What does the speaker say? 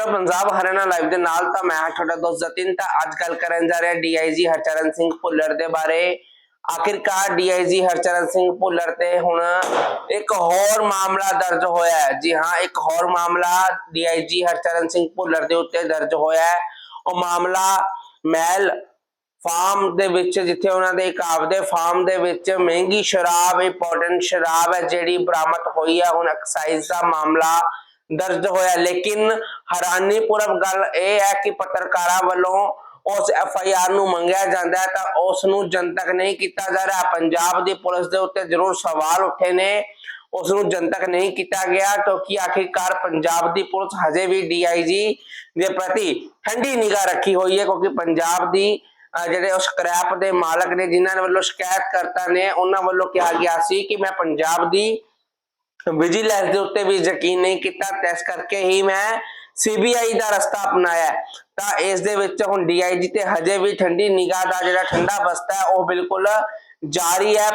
ਰਹੇ ਹੋ ਪੰਜਾਬ ਹਰਿਆਣਾ ਲਾਈਵ ਦੇ ਨਾਲ ਤਾਂ ਮੈਂ ਤੁਹਾਡਾ ਦੋਸਤ ਜਤਿਨ। ਤਾਂ ਅੱਜ ਗੱਲ ਕਰਨ ਜਾ ਰਿਹਾ ਡੀਆਈਜੀ ਹਰਚਰਨ ਸਿੰਘ ਭੁੱਲਰ ਦੇ ਬਾਰੇ। ਆਖਿਰਕਾਰ ਡੀਆਈਜੀ ਹਰਚਰਨ ਸਿੰਘ ਭੁੱਲਰ ਤੇ ਹੁਣ ਇੱਕ ਹੋਰ ਮਾਮਲਾ ਦਰਜ ਹੋਇਆ ਹੈ। ਜੀ ਹਾਂ, ਇੱਕ ਹੋਰ ਮਾਮਲਾ ਡੀਆਈਜੀ ਹਰਚਰਨ ਸਿੰਘ ਭੁੱਲਰ ਦੇ ਉੱਤੇ ਦਰਜ ਹੋਇਆ ਹੈ। ਉਹ ਮਾਮਲਾ ਮਹਿਲ ਫਾਰਮ ਦੇ ਵਿੱਚ, ਜਿੱਥੇ ਉਹਨਾਂ ਦੇ ਇੱਕ ਆਪਦੇ ਫਾਰਮ ਦੇ ਵਿੱਚ ਮਹਿੰਗੀ ਸ਼ਰਾਬ ਇੰਪੋਰਟੈਂਟ ਸ਼ਰਾਬ ਹੈ ਜਿਹੜੀ ਬਰਾਮਦ ਹੋਈ ਹੈ। ਹੁਣ ਐਕਸਾਈਜ਼ ਦਾ ਮਾਮਲਾ ਦਰਜ ਹੋਇਆ। ਲੇਕਿਨ ਹੈਰਾਨੀਪੂਰਵ ਗੱਲ ਇਹ ਹੈ ਕਿ ਪੱਤਰਕਾਰਾਂ ਵੱਲੋਂ ਉਸ ਐਫ ਆਈ ਆਰ ਨੂੰ ਮੰਗਿਆ ਜਾਂਦਾ ਹੈ ਤਾਂ ਉਸ ਨੂੰ ਜਨਤਕ ਨਹੀਂ ਕੀਤਾ ਜਾ ਰਿਹਾ। ਪੰਜਾਬ ਦੀ ਪੁਲਿਸ ਦੇ ਉੱਤੇ ਜ਼ਰੂਰ ਸਵਾਲ ਉੱਠੇ ਨੇ। ਉਸ ਨੂੰ ਜਨਤਕ ਨਹੀਂ ਕੀਤਾ ਗਿਆ ਕਿਉਂਕਿ ਆਖਿਰਕਾਰ ਪੰਜਾਬ ਦੀ ਪੁਲਿਸ ਹਜੇ ਵੀ ਡੀਆਈਜੀ ਦੇ ਪ੍ਰਤੀ ਠੰਡੀ ਨਿਗਾਹ ਰੱਖੀ ਹੋਈ ਹੈ ਕਿਉਂਕਿ ਪੰਜਾਬ ਦੀ ਜਿਹੜੇ ਉਸ ਸਕ੍ਰੈਪ ਦੇ ਮਾਲਕ ਨੇ ਜਿਨ੍ਹਾਂ ਨੇ ਵੱਲੋਂ ਸ਼ਿਕਾਇਤ ਕਰਤਾ ਨੇ, ਉਹਨਾਂ ਵੱਲੋਂ ਕਿਹਾ ਗਿਆ ਸੀ ਕਿ ਮੈਂ ਪੰਜਾਬ ਦੀ ਵਿਜੀਲੈਂਸ ਦੇ ਉੱਤੇ ਵੀ ਯਕੀਨ ਨਹੀਂ ਕੀਤਾ। ਇਸ ਕਰਕੇ ਹੀ ਮੈਂ ਸੀਬੀਆਈ ਦਾ ਰਸਤਾ ਅਪਣਾਇਆ ਤਾਂ ਇਸ ਦੇ ਵਿੱਚ ਹੁਣ ਡੀਆਈਜੀ ਤੇ ਹਜੇ ਵੀ ਠੰਡੀ ਨਿਗਾਹ ਦਾ ਜਿਹੜਾ ਠੰਡਾ ਬਸਤਾ ਹੈ, ਉਹ ਬਿਲਕੁਲ ਜਾਰੀ ਹੈ